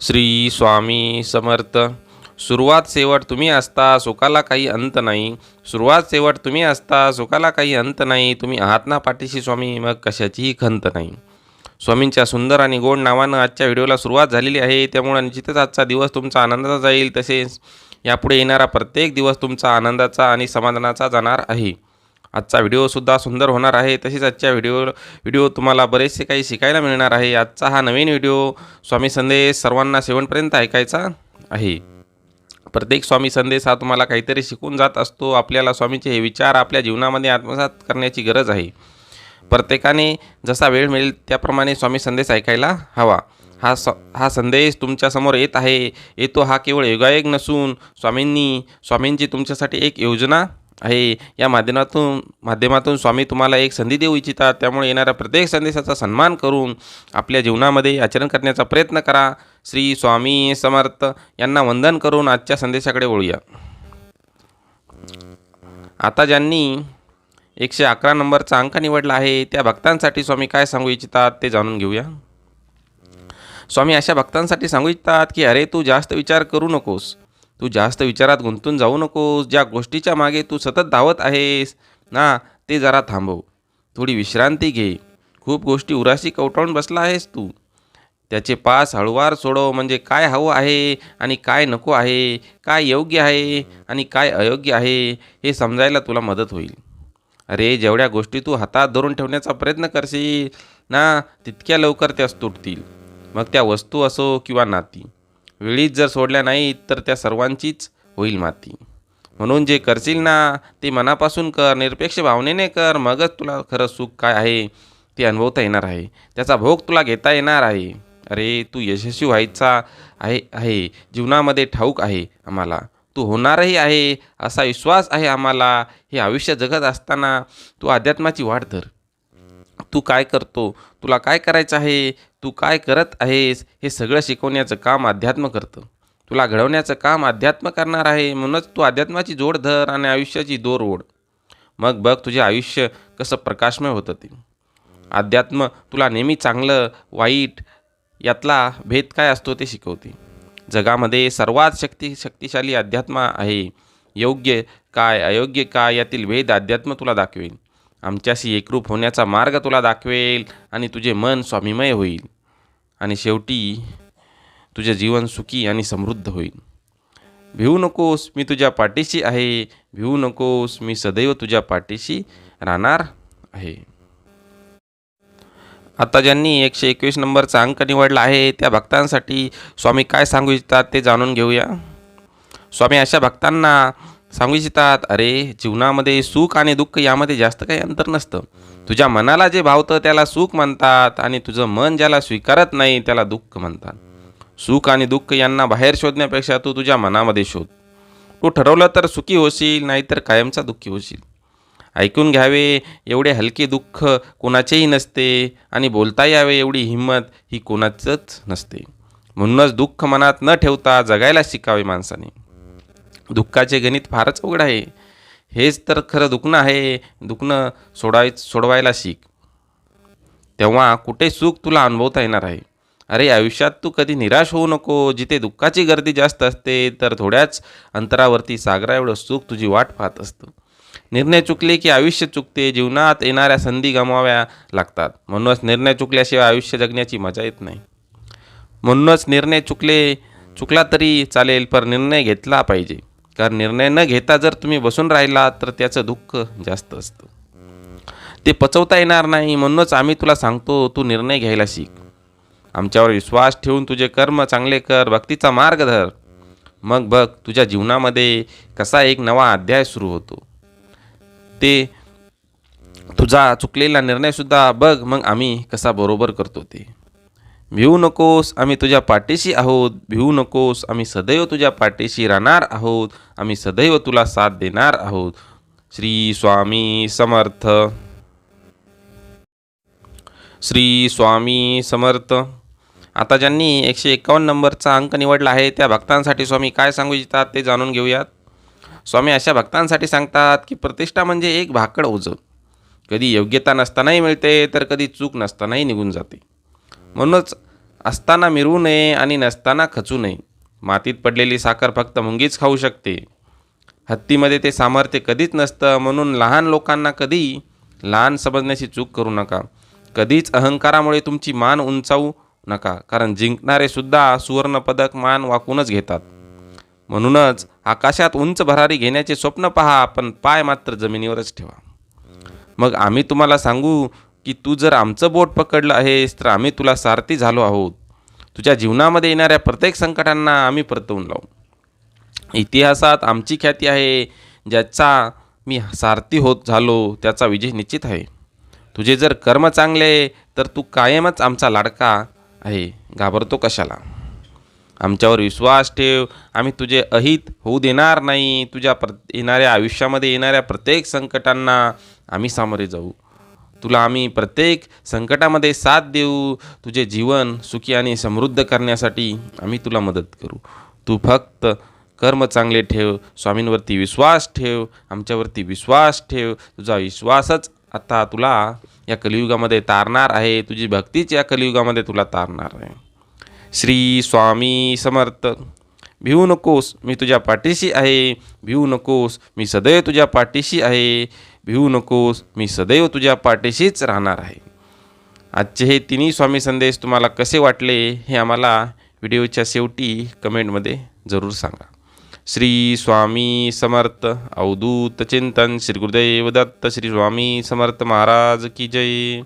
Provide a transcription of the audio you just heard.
श्री स्वामी समर्थ. सुरुवात शेवट तुम्ही असता सुखाला काही अंत नाही. सुरुवात शेवट तुम्ही असता सुखाला काही अंत नाही. तुम्ही आहात ना पाठीशी स्वामी मग कशाचीही खंत नाही. स्वामींच्या सुंदर आणि गोड नावानं आजच्या व्हिडिओला सुरुवात झालेली आहे. त्यामुळं निश्चितच आजचा दिवस तुमचा आनंदाचा जाईल. तसेच यापुढे येणारा प्रत्येक दिवस तुमचा आनंदाचा आणि समाधानाचा जाणार आहे. आजचा व्हिडिओसुद्धा सुंदर होणार आहे. तसेच आजच्या व्हिडिओ व्हिडिओ तुम्हाला बरेचसे काही शिकायला मिळणार आहे. आजचा हा नवीन व्हिडिओ स्वामी संदेश सर्वांना सेवनपर्यंत ऐकायचा आहे. प्रत्येक स्वामी संदेश हा तुम्हाला काहीतरी शिकून जात असतो. आपल्याला स्वामीचे हे विचार आपल्या जीवनामध्ये आत्मसात करण्याची गरज आहे. प्रत्येकाने जसा वेळ मिळेल त्याप्रमाणे स्वामी संदेश ऐकायला हवा. हा स हा संदेश तुमच्यासमोर येत आहे. येतो हा केवळ योगायोग नसून स्वामींनी स्वामींची तुमच्यासाठी एक योजना आहे. या माध्यमातून माध्यमातून स्वामी तुम्हाला एक संधी देऊ इच्छितात. त्यामुळे येणाऱ्या प्रत्येक संदेशाचा सन्मान करून आपल्या जीवनामध्ये आचरण करण्याचा प्रयत्न करा. श्री स्वामी समर्थ यांना वंदन करून आजच्या संदेशाकडे वळूया. आता ज्यांनी एकशे अकरा नंबरचा अंक निवडला आहे त्या भक्तांसाठी स्वामी काय सांगू इच्छितात ते जाणून घेऊया. स्वामी अशा भक्तांसाठी सांगू इच्छितात की अरे तू जास्त विचार करू नकोस. तू जास्त विचारात गुंतून जाऊ नकोस. ज्या गोष्टीच्या मागे तू सतत धावत आहेस ना ते जरा थांबव. थोडी विश्रांती घे. खूप गोष्टी उराशी कवटाळून बसला आहेस तू. त्याचे पास हळूवार सोडव. म्हणजे काय हवं आहे आणि काय नको आहे काय योग्य आहे आणि काय अयोग्य आहे हे समजायला तुला मदत होईल. अरे जेवढ्या गोष्टी तू हातात धरून ठेवण्याचा प्रयत्न करशील ना तितक्या लवकर त्यास तुटतील. मग त्या वस्तू असो किंवा नाती. वेळीच जर सोडल्या नाहीत तर त्या सर्वांचीच होईल माती. म्हणून जे करशील ना ते मनापासून कर निरपेक्ष भावनेने कर. मगच तुला खरं सुख काय आहे ते अनुभवता येणार आहे. त्याचा भोग तुला घेता येणार आहे. अरे तू यशस्वी व्हायचा आहे आहे. जीवनामध्ये ठाऊक आहे आम्हाला. तू होणारही आहे असा विश्वास आहे आम्हाला. हे आयुष्य जगत असताना तू अध्यात्माची वाढ धर. तू काय करतो? तुला काय करायचं आहे? तू काय करत आहेस? हे सगळं शिकवण्याचं काम अध्यात्म करतं. तुला घडवण्याचं काम अध्यात्म करणार आहे. म्हणूनच तू अध्यात्माची जोड धर आणि आयुष्याची दोर ओढ. मग बघ तुझे आयुष्य कसं प्रकाशमय होतं ते. अध्यात्म तुला नेहमी चांगलं वाईट यातला भेद काय असतो ते शिकवते. जगामध्ये सर्वात शक्ती शक्तिशाली अध्यात्म आहे. योग्य काय अयोग्य काय यातील भेद अध्यात्म तुला दाखवेल आमच्याशी एकरूप होण्याचा मार्ग तुला दाखवेल आणि तुझे मन स्वामीमय होईल. आणि शेवटी तुझे जीवन सुखी आणि समृद्ध होईल. भिवू नकोस मी तुझ्या पाठीशी आहे. भिवू नकोस मी सदैव तुझ्या पाठीशी राहणार आहे. आता ज्यांनी एकशे एकवीस नंबरचा अंक निवडला आहे त्या भक्तांसाठी स्वामी काय सांगू इच्छितात ते जाणून घेऊया. स्वामी अशा भक्तांना सांगू इच्छितात अरे जीवनामध्ये सुख आणि दुःख यामध्ये जास्त काही अंतर नसतं. तुझ्या मनाला जे भावतं त्याला सुख म्हणतात आणि तुझं मन ज्याला स्वीकारत नाही त्याला दुःख म्हणतात. सुख आणि दुःख यांना बाहेर शोधण्यापेक्षा तू तुझ्या मनामध्ये शोध. तू ठरवलं तर सुखी होशील नाहीतर कायमचा दुःखी होशील. ऐकून घ्यावे एवढे हलके दुःख कोणाचेही नसते आणि बोलता यावे एवढी हिंमत ही कोणाचंच नसते. म्हणूनच दुःख मनात न ठेवता जगायला शिकावे माणसाने. दुःखाचे गणित फारच अवघड आहे. हेच तर खरं दुखणं आहे. दुखणं सोडाय सोडवायला शिक. तेव्हा कुठे सुख तुला अनुभवता येणार आहे? अरे आयुष्यात तू कधी निराश होऊ नको. जिथे दुःखाची गर्दी जास्त असते तर थोड्याच अंतरावरती सागरा एवढं सुख तुझी वाट पाहत असतं. निर्णय चुकले की आयुष्य चुकते. जीवनात येणाऱ्या संधी गमाव्या लागतात. म्हणूनच निर्णय चुकल्याशिवाय आयुष्य जगण्याची मजा येत नाही. म्हणूनच निर्णय चुकले चुकला तरी चालेल पर निर्णय घेतला पाहिजे. कारण निर्णय न घेता जर तुम्ही बसून राहिला तर त्याचं दुःख जास्त असतं. ते पचवता येणार नाही म्हणूनच आम्ही तुला सांगतो तू निर्णय घ्यायला शिक. आमच्यावर विश्वास ठेवून तुझे कर्म चांगले कर भक्तीचा मार्ग धर. मग बघ तुझ्या जीवनामध्ये कसा एक नवा अध्याय सुरू होतो. ते तुझा चुकलेला निर्णयसुद्धा बघ मग आम्ही कसा बरोबर करतो ते. भिवू नकोस आम्ही तुझ्या पाठीशी आहोत. भिवू नकोस आम्ही सदैव तुझ्या पाठीशी राहणार आहोत. आम्ही सदैव तुला साथ देणार आहोत. श्री स्वामी समर्थ. श्री स्वामी समर्थ. आता ज्यांनी एकशे एकावन्न नंबरचा अंक निवडला आहे त्या भक्तांसाठी स्वामी काय सांगू इच्छितात ते जाणून घेऊयात. स्वामी अशा भक्तांसाठी सांगतात की प्रतिष्ठा म्हणजे एक भाकड ओझं. कधी योग्यता नसतानाही मिळते तर कधी चूक नसतानाही निघून जाते. म्हणूनच असताना मिरवू नये आणि नसताना खचू नये. मातीत पडलेली साखर फक्त मुंगीच खाऊ शकते. हत्तीमध्ये ते सामर्थ्य कधीच नसतं म्हणून लहान लोकांना कधी लहान समजण्याची चूक करू नका. कधीच अहंकारामुळे तुमची मान उंचावू नका कारण जिंकणारे सुद्धा सुवर्णपदक मान वाकूनच घेतात. म्हणूनच आकाशात उंच भरारी घेण्याचे स्वप्न पहा पण पाय मात्र जमिनीवरच ठेवा. मग आम्ही तुम्हाला सांगू की तू जर आमचं बोट पकडलं आहेस तर आम्ही तुला सारथी झालो आहोत. तुझ्या जीवनामध्ये येणाऱ्या प्रत्येक संकटांना आम्ही परतवून लावू. इतिहासात आमची ख्याती आहे ज्याचा मी सारथी होत झालो त्याचा विजय निश्चित आहे. तुझे जर कर्म चांगले तर तू कायमच आमचा लाडका आहे. घाबरतो कशाला? आमच्यावर विश्वास ठेव. आम्ही तुझे अहित होऊ देणार नाही. तुझ्या प्र येणाऱ्या आयुष्यामध्ये येणाऱ्या प्रत्येक संकटांना आम्ही सामोरे जाऊ. तुला आम्ही प्रत्येक संकटामध्ये साथ देऊ. तुझे जीवन सुखी आणि समृद्ध करण्यासाठी आम्ही तुला मदत करू. तू फक्त कर्म चांगले ठेव स्वामींवरती विश्वास ठेव आमच्यावरती विश्वास ठेव. तुझा विश्वासच आता तुला या कलियुगामध्ये तारणार आहे. तुझी भक्तीच या कलियुगामध्ये तुला तारणार आहे. श्री स्वामी समर्थ भिवू नकोस मी तुझ्या पाठीशी आहे. भिवू नकोस मी सदैव तुझ्या पाठीशी आहे. भिवू नकोस मी सदैव तुझ्या पाठीशीच राहणार आहे. आजचे हे तिन्ही स्वामी संदेश तुम्हाला कसे वाटले हे आम्हाला व्हिडिओच्या शेवटी कमेंटमध्ये जरूर सांगा. श्री स्वामी समर्थ अवधूत चिंतन श्री गुरुदेव दत्त श्री स्वामी समर्थ महाराज की जय.